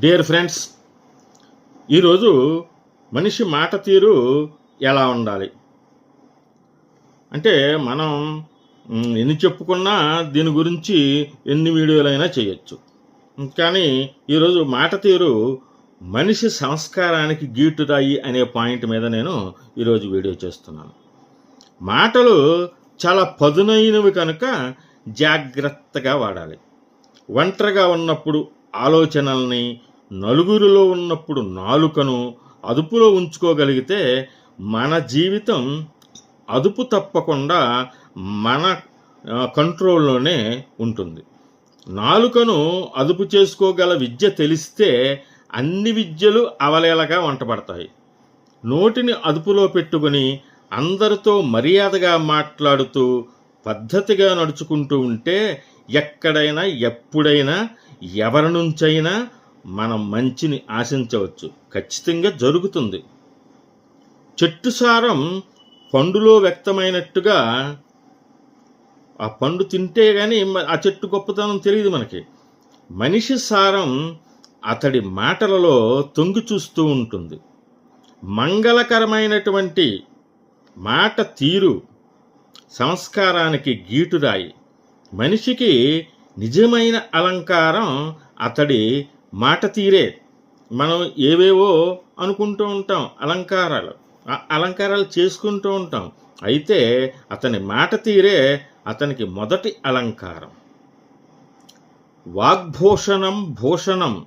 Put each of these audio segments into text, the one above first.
Dear friends ఈరోజు మనిషి మాట తీరు ఎలా ఉండాలి? అంటే మనం ఎన్ని చెప్పుకున్నా దీని గురించి ఎన్ని వీడియోలైనా చేయొచ్చు. కానీ ఈరోజు మాట తీరు మనిషి సంస్కారానికి గీటురాయి అనే పాయింట్ మీద నేను ఈరోజు వీడియో చేస్తున్నాను. మాటలు చాలా పదునైనవి కనుక జాగ్రత్తగా వాడాలి. ఒంటరిగా ఉన్నప్పుడు ఆలోచనల్ని నలుగురిలో ఉన్నప్పుడు నాలుకను అదుపులో ఉంచుకోగలిగితే మన జీవితం అదుపు తప్పకుండా మన కంట్రోల్లోనే ఉంటుంది. నాలుకను అదుపు చేసుకోగల విద్య తెలిస్తే అన్ని విద్యలు అవలేలగా వంటపడతాయి. నోటిని అదుపులో పెట్టుకుని అందరితో మర్యాదగా మాట్లాడుతూ పద్ధతిగా నడుచుకుంటూ ఉంటే ఎక్కడైనా ఎప్పుడైనా ఎవరి నుంచైనా మనం మంచిని ఆశించవచ్చు. ఖచ్చితంగా జరుగుతుంది. చెట్టు సారం పండులో వ్యక్తమైనట్టుగా ఆ పండు తింటే కానీ ఆ చెట్టు గొప్పతనం తెలియదు మనకి. మనిషి సారం అతడి మాటలలో తొంగి చూస్తూ ఉంటుంది. మంగళకరమైనటువంటి మాట తీరు సంస్కారానికి గీటురాయి. మనిషికి నిజమైన అలంకారం అతడి మాట తీరే. మనం ఏవేవో అనుకుంటూ ఉంటాం అలంకారాలు. ఆ అలంకారాలు చేసుకుంటూ ఉంటాం. అయితే అతని మాట తీరే అతనికి మొదటి అలంకారం. వాగ్భూషణం భూషణం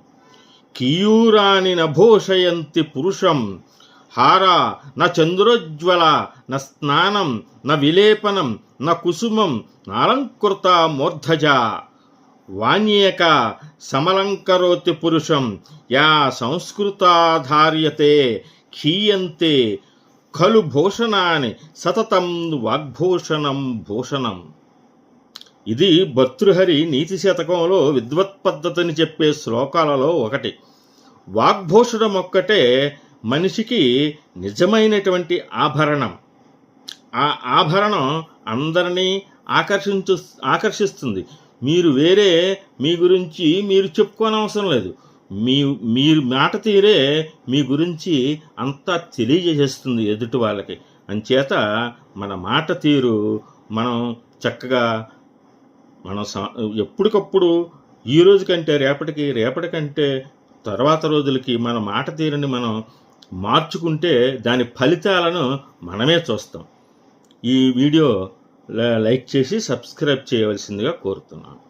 కీయూరాని నభూషయంతి పురుషం హార న చంద్రోజ్వల న స్నానం న విలేపనం న కుసుమం నాలంకృత మూర్ధజ. వాణ్యేక సమలంకరోతి పురుషం. యా సంస్కృతాధార్యతే ఖీయంతే ఖలు భూషణాని సతతం వాగ్భూషణం భూషణం. ఇది భర్తృహరి నీతి శతకంలో విద్వత్ పద్ధతిని చెప్పే శ్లోకాలలో ఒకటి. వాగ్భూషణం ఒక్కటే మనిషికి నిజమైనటువంటి ఆభరణం. ఆ ఆభరణం అందరినీ ఆకర్షించు ఆకర్షిస్తుంది. మీరు వేరే మీ గురించి మీరు చెప్పుకోనవసరం లేదు. మీ మీరు మాట తీరే మీ గురించి అంతా తెలియజేస్తుంది ఎదుటి వాళ్ళకి. అంచేత మన మాట తీరు మనం చక్కగా మనం స- ఎప్పటికప్పుడు ఈ రోజు కంటే రేపటికి రేపటికంటే తర్వాత రోజులకి మన మాట తీరుని మనం మార్చుకుంటే దాని ఫలితాలను మనమే చూస్తాం. ఈ వీడియో లైక్ చేసి సబ్స్క్రైబ్ చేయవలసిందిగా కోరుతున్నాను.